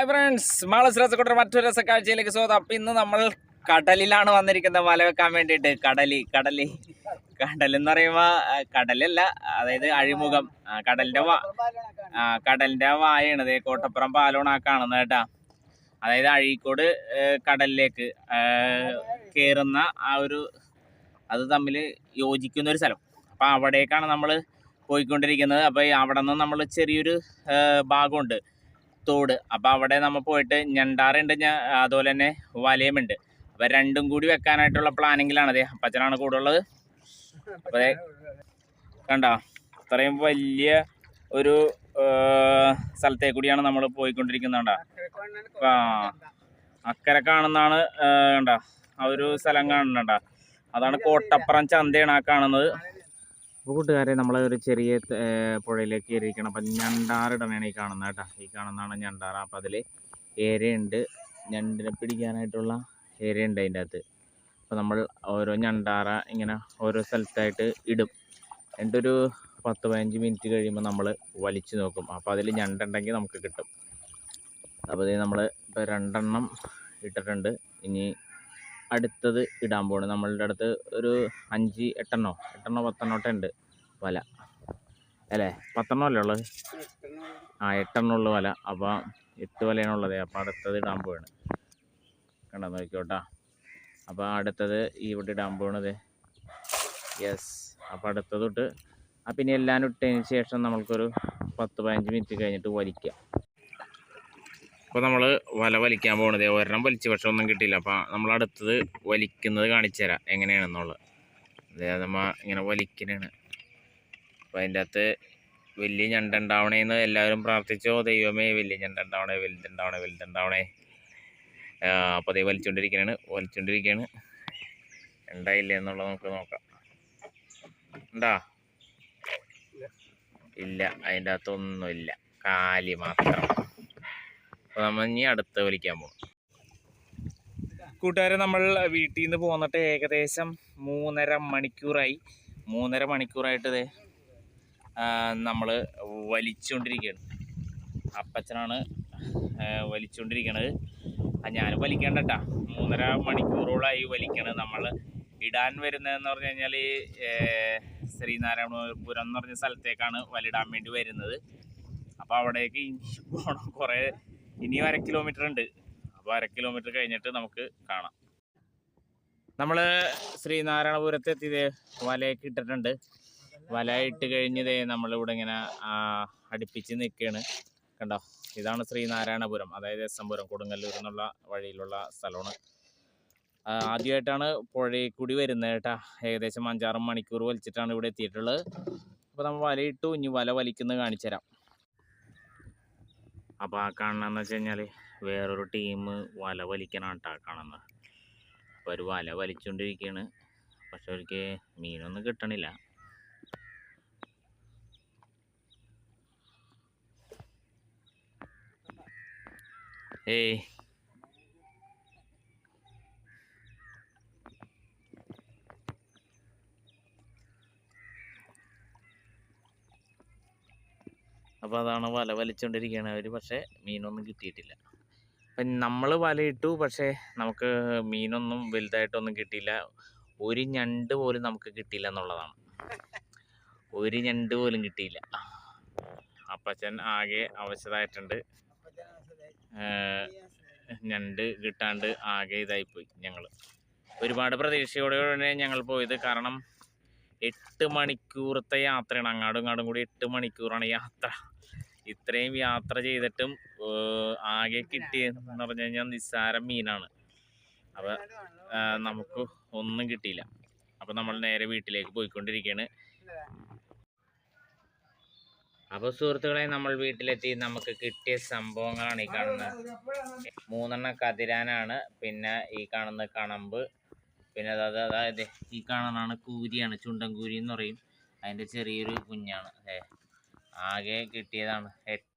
Hi friends Malas രസക്കൂട്ടർ മറ്റൊരു രസക്കാഴ്ചയിലേക്ക് സ്വാഗതം. അപ്പം ഇന്ന് നമ്മൾ കടലിലാണ് വന്നിരിക്കുന്നത്. വല വെക്കാൻ വേണ്ടിയിട്ട്. കടലി കടലി. കടൽ എന്ന് പറയുമ്പോൾ കടലല്ല അതായത് അഴിമുഖം. ആ, കടലിന്റെ വാ ആ, കടലിന്റെ വായാണ്. ദേ കോട്ടപ്പുറം പാലോണാ കാണുന്നത് കേട്ടാ. അതായത് അഴീക്കോട് കടലിലേക്ക് കയറുന്ന ആ ഒരു അത് തമ്മിൽ യോജിക്കുന്ന ഒരു സ്ഥലം. അപ്പം അവിടേക്കാണ് നമ്മൾ പോയിക്കൊണ്ടിരിക്കുന്നത്. അപ്പോൾ അവിടെ നിന്ന് നമ്മൾ ചെറിയൊരു ഭാഗമുണ്ട്. തോട് അപ്പോൾ അവിടെ നമ്മൾ പോയിട്ട് ഞണ്ടാറുണ്ട് ഞാൻ അതുപോലെ തന്നെ വലയമുണ്ട്. അപ്പോൾ രണ്ടും കൂടി വെക്കാനായിട്ടുള്ള പ്ലാനിങ്ങിലാണ് അതെ അപ്പച്ചനാണ് കൂടെ ഉള്ളത്. അപ്പോൾ കണ്ടോ? അത്രയും വലിയ ഒരു സ്ഥലത്തെ കൂടിയാണ് നമ്മൾ പോയിക്കൊണ്ടിരിക്കുന്നത് കണ്ടോ? ആ അക്കരെ കാണുന്നതാണ് കണ്ടോ? ആ ഒരു സ്ഥലം കാണുന്നുണ്ട അതാണ് കോട്ടപ്പുറം ചന്തയാണ് ആ കാണുന്നത്. അപ്പോൾ കൂട്ടുകാരെ നമ്മൾ ഒരു ചെറിയ പുഴയിലേക്ക് കയറിയിരിക്കണം. അപ്പം ഞണ്ടാറിടണയാണ് ഈ കാണുന്നത് കേട്ടോ. ഈ കാണുന്നതാണ് ഞണ്ടാറ. അപ്പം അതിൽ ഏരയുണ്ട്. ഞണ്ടിനെ പിടിക്കാനായിട്ടുള്ള ഏരയുണ്ട് അതിന്റെ അകത്ത്. അപ്പോൾ നമ്മൾ ഓരോ ഞണ്ടാറ ഇങ്ങനെ ഓരോ സ്ഥലത്തായിട്ട് ഇടും. എന്നിട്ടൊരു പത്ത് പതിനഞ്ച് മിനിറ്റ് കഴിയുമ്പോൾ നമ്മൾ വലിച്ചു നോക്കും. അപ്പോൾ അതിൽ ഞണ്ടുണ്ടെങ്കിൽ നമുക്ക് കിട്ടും. അപ്പോൾ ഇത് നമ്മൾ ഇപ്പോൾ രണ്ടെണ്ണം ഇട്ടിട്ടുണ്ട്. ഇനി അടുത്തത് ഇടാൻ പോണ്. നമ്മളുടെ അടുത്ത് ഒരു അഞ്ച് എട്ടെണ്ണോ എട്ടെണ്ണോ പത്തെണ്ണോട്ടെ ഉണ്ട് വല. അല്ലേ? പത്തെണ്ണോ അല്ലേ ഉള്ളത്? ആ എട്ടെണ്ണം ഉള്ള വല. അപ്പോൾ എട്ട് വലയാണ് ഉള്ളത്. അപ്പോൾ അടുത്തത് ഇടാൻ പോവാണ്. കണ്ടോ? നോക്കിക്കോട്ടാ. അപ്പോൾ അടുത്തത് ഇവിടെ ഇടാൻ പോണത് യെസ് അപ്പോൾ അടുത്തത് തൊട്ട് ആ പിന്നെ എല്ലാം ഇട്ടതിന് ശേഷം നമ്മൾക്കൊരു പത്ത് പതിനഞ്ച് മിനിറ്റ് കഴിഞ്ഞിട്ട് വലിക്കാം. അപ്പോൾ നമ്മൾ വല വലിക്കാൻ പോകണത് ഒരെണ്ണം വലിച്ചു പക്ഷെ ഒന്നും കിട്ടിയില്ല. അപ്പോൾ നമ്മൾ അടുത്തത് വലിക്കുന്നത് കാണിച്ചു തരാം എങ്ങനെയാണെന്നുള്ളത്. അതായത് നമ്മൾ ഇങ്ങനെ വലിക്കണാണ്. അപ്പോൾ അതിന്റെ അകത്ത് വലിയ ഞണ്ട് ഉണ്ടാവണേന്ന് എല്ലാവരും പ്രാർത്ഥിച്ചോ? ദൈവമേ വലിയ ഞണ്ട് ഉണ്ടാവണേ വലുതുണ്ടാവണേ വലുതുണ്ടാവണേ അപ്പോൾ അതേ വലിച്ചുകൊണ്ടിരിക്കുകയാണ് വലിച്ചുകൊണ്ടിരിക്കുകയാണ് ഉണ്ടായില്ലേ എന്നുള്ളത് നമുക്ക് നോക്കാം. ഉണ്ടാ? ഇല്ല അതിന്റെ അകത്തൊന്നുമില്ല. കാലി മാത്രം. അപ്പോൾ നമ്മൾ ഇനി അടുത്ത് വലിക്കാൻ പോകും കൂട്ടുകാരെ നമ്മൾ വീട്ടിൽ നിന്ന് പോന്നിട്ട് ഏകദേശം മൂന്നര മണിക്കൂറായി. മൂന്നര മണിക്കൂറായിട്ട് നമ്മൾ വലിച്ചുകൊണ്ടിരിക്കുകയാണ് അപ്പച്ചനാണ് വലിച്ചുകൊണ്ടിരിക്കണത് ഞാൻ വലിക്കേണ്ട കേട്ടാ മൂന്നര മണിക്കൂറോളായി വലിക്കണത് നമ്മൾ ഇടാൻ വരുന്നതെന്ന് പറഞ്ഞു കഴിഞ്ഞാൽ ശ്രീനാരായണപുരം എന്ന് പറഞ്ഞ സ്ഥലത്തേക്കാണ് വലിടാൻ വേണ്ടി വരുന്നത്. അപ്പോൾ അവിടേക്ക് ഇനി പോകണം കുറേ ഇനിയും അര കിലോമീറ്റർ ഉണ്ട്. അപ്പോൾ അര കിലോമീറ്റർ കഴിഞ്ഞിട്ട് നമുക്ക് കാണാം. നമ്മൾ ശ്രീനാരായണപുരത്ത് എത്തിയത് വലയൊക്കെ ഇട്ടിട്ടുണ്ട്. വല ഇട്ട് കഴിഞ്ഞതേ നമ്മളിവിടെ ഇങ്ങനെ അടുപ്പിച്ച് നിൽക്കുകയാണ് കണ്ടോ? ഇതാണ് ശ്രീനാരായണപുരം. അതായത് എസ് എംപുരം കൊടുങ്ങല്ലൂർ എന്നുള്ള വഴിയിലുള്ള സ്ഥലമാണ്. ആദ്യമായിട്ടാണ് പുഴയിൽ കൂടി വരുന്നത് കേട്ടാ. ഏകദേശം അഞ്ചാറ് മണിക്കൂർ വലിച്ചിട്ടാണ് ഇവിടെ എത്തിയിട്ടുള്ളത്. അപ്പോൾ നമ്മൾ വലയിട്ടു ഇനി വല വലിക്കുന്നത് കാണിച്ചു തരാം അപ്പോൾ ആ കാണണമെന്ന് വെച്ച് കഴിഞ്ഞാൽ വേറൊരു ടീം വല വലിക്കണം കാണുന്നത് അപ്പോൾ ഒരു വല വലിച്ചുകൊണ്ടിരിക്കുകയാണ് പക്ഷെ അവർക്ക് മീനൊന്നും കിട്ടണില്ല. ഏയ് അപ്പോൾ അതാണ് വല വലിച്ചുകൊണ്ടിരിക്കുകയാണ് അവർ പക്ഷേ മീനൊന്നും കിട്ടിയിട്ടില്ല. അപ്പം നമ്മൾ വലയിട്ടു പക്ഷേ നമുക്ക് മീനൊന്നും വലുതായിട്ടൊന്നും കിട്ടിയില്ല. ഒരു ഞണ്ട് പോലും നമുക്ക് കിട്ടിയില്ല എന്നുള്ളതാണ്. ഒരു ഞണ്ട് പോലും കിട്ടിയില്ല. അപ്പച്ചൻ ആകെ അവശതായിട്ടുണ്ട്. ഞണ്ട് കിട്ടാണ്ട് ആകെ ഇതായിപ്പോയി ഞങ്ങൾ ഒരുപാട് പ്രതീക്ഷയോടെ ഞങ്ങൾ പോയത്. കാരണം എട്ട് മണിക്കൂറത്തെ യാത്രയാണ്. അങ്ങാടും ഇങ്ങാടും കൂടി എട്ട് മണിക്കൂറാണ് യാത്ര. ഇത്രയും യാത്ര ചെയ്തിട്ടും ആകെ കിട്ടിയെന്ന് പറഞ്ഞു കഴിഞ്ഞാൽ നിസ്സാരം മീനാണ്. അപ്പോൾ നമുക്ക് ഒന്നും കിട്ടിയില്ല. അപ്പോൾ നമ്മൾ നേരെ വീട്ടിലേക്ക് പോയിക്കൊണ്ടിരിക്കുകയാണ് അപ്പോൾ സുഹൃത്തുക്കളെ നമ്മൾ വീട്ടിലെത്തി. നമുക്ക് കിട്ടിയ സംഭവങ്ങളാണ് ഈ കാണുന്നത് മൂന്നെണ്ണം കതിരാനാണ്. പിന്നെ ഈ കാണുന്ന കണമ്പ്. പിന്നെ അത് അത് അതായത് ഈ കാണുന്നതാണ് കൂരിയാണ് ചുണ്ടൻ കൂരി എന്ന് പറയും. അതിന്റെ ചെറിയൊരു കുഞ്ഞാണ്. ഏ ആകെ കിട്ടിയതാണ് എട്ട്